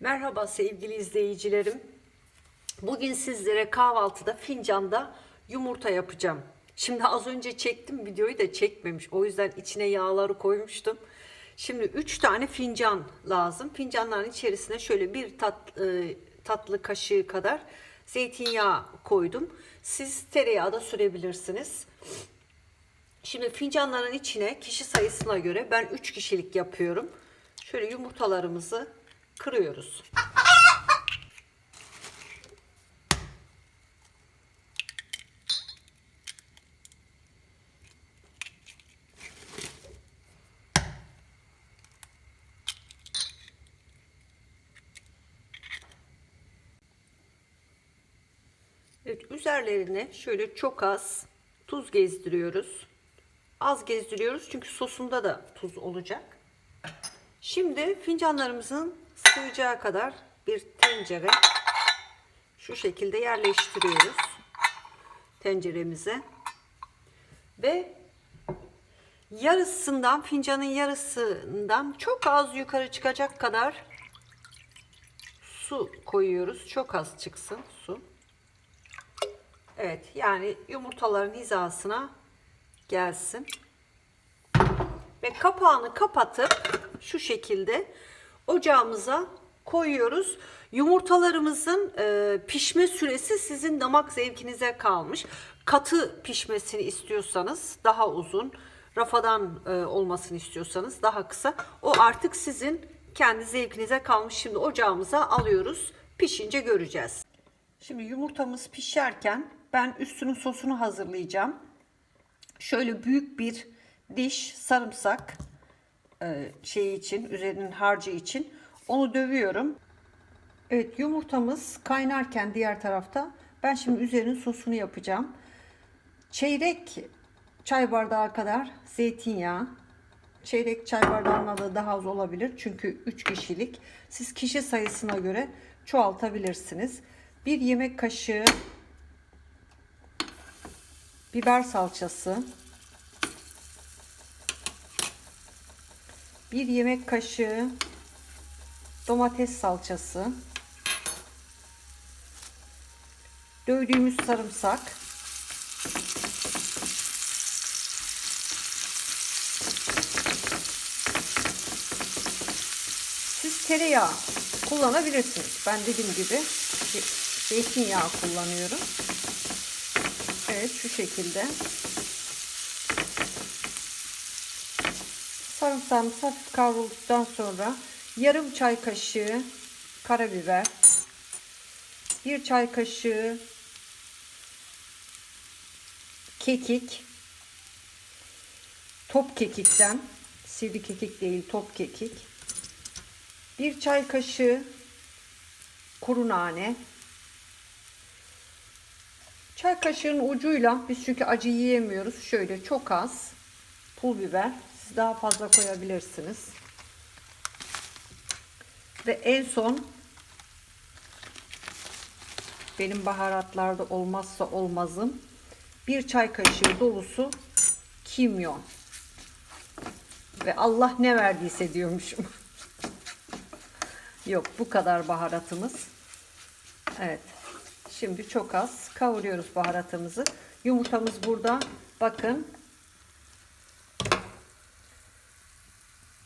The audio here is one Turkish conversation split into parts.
Merhaba sevgili izleyicilerim. Bugün sizlere kahvaltıda fincanda yumurta yapacağım. Şimdi az önce çektim videoyu da çekmemiş. O yüzden içine yağları koymuştum. Şimdi 3 tane fincan lazım. Fincanların içerisine şöyle bir tat, e, tatlı kaşığı kadar zeytinyağı koydum. Siz tereyağı da sürebilirsiniz. Şimdi fincanların içine kişi sayısına göre ben 3 kişilik yapıyorum. Şöyle yumurtalarımızı kırıyoruz. Evet, üzerlerine şöyle çok az tuz gezdiriyoruz. Az gezdiriyoruz çünkü sosunda da tuz olacak. Şimdi fincanlarımızın sığacağı kadar bir tencere şu şekilde yerleştiriyoruz tenceremize. Ve yarısından fincanın yarısından çok az yukarı çıkacak kadar su koyuyoruz. Çok az çıksın su. Evet yani yumurtaların hizasına gelsin. Ve kapağını kapatıp şu şekilde ocağımıza koyuyoruz. Yumurtalarımızın e, pişme süresi sizin damak zevkinize kalmış. Katı pişmesini istiyorsanız daha uzun, rafadan e, olmasını istiyorsanız daha kısa. O artık sizin kendi zevkinize kalmış. Şimdi ocağımıza alıyoruz. Pişince göreceğiz. Şimdi yumurtamız pişerken ben üstünün sosunu hazırlayacağım. Şöyle büyük bir diş sarımsak şeyi için, üzerinin harcı için onu dövüyorum. Evet yumurtamız kaynarken diğer tarafta ben şimdi üzerinin sosunu yapacağım. Çeyrek çay bardağı kadar zeytinyağı. Çeyrek çay bardağına da daha az olabilir. Çünkü 3 kişilik. Siz kişi sayısına göre çoğaltabilirsiniz. Bir yemek kaşığı biber salçası. Bir yemek kaşığı domates salçası. Dövdüğümüz sarımsak. Siz tereyağı kullanabilirsiniz. Ben dediğim gibi zeytinyağı kullanıyorum. Evet şu şekilde. Sarımsağımız hafif kavrulduktan sonra yarım çay kaşığı karabiber, bir çay kaşığı kekik, top kekikten, sivri kekik değil top kekik, bir çay kaşığı kuru nane, çay kaşığının ucuyla biz çünkü acı yiyemiyoruz. Şöyle çok az pul biber. Daha fazla koyabilirsiniz. Ve en son benim baharatlarda olmazsa olmazım bir çay kaşığı dolusu kimyon. Ve Allah ne verdiyse diyormuşum. Yok bu kadar baharatımız. Evet. Şimdi çok az kavuruyoruz baharatımızı. Yumurtamız burada. Bakın.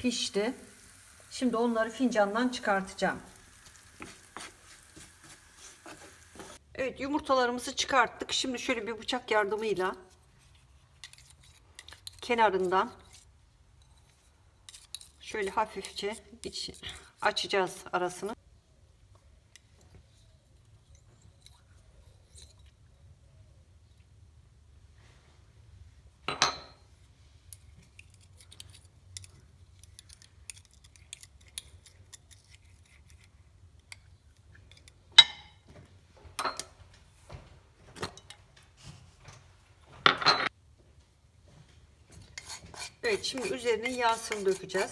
Pişti. Şimdi onları fincandan çıkartacağım. Evet yumurtalarımızı çıkarttık. Şimdi şöyle bir bıçak yardımıyla kenarından şöyle hafifçe iç, açacağız arasını. Evet şimdi üzerine yağsını dökeceğiz.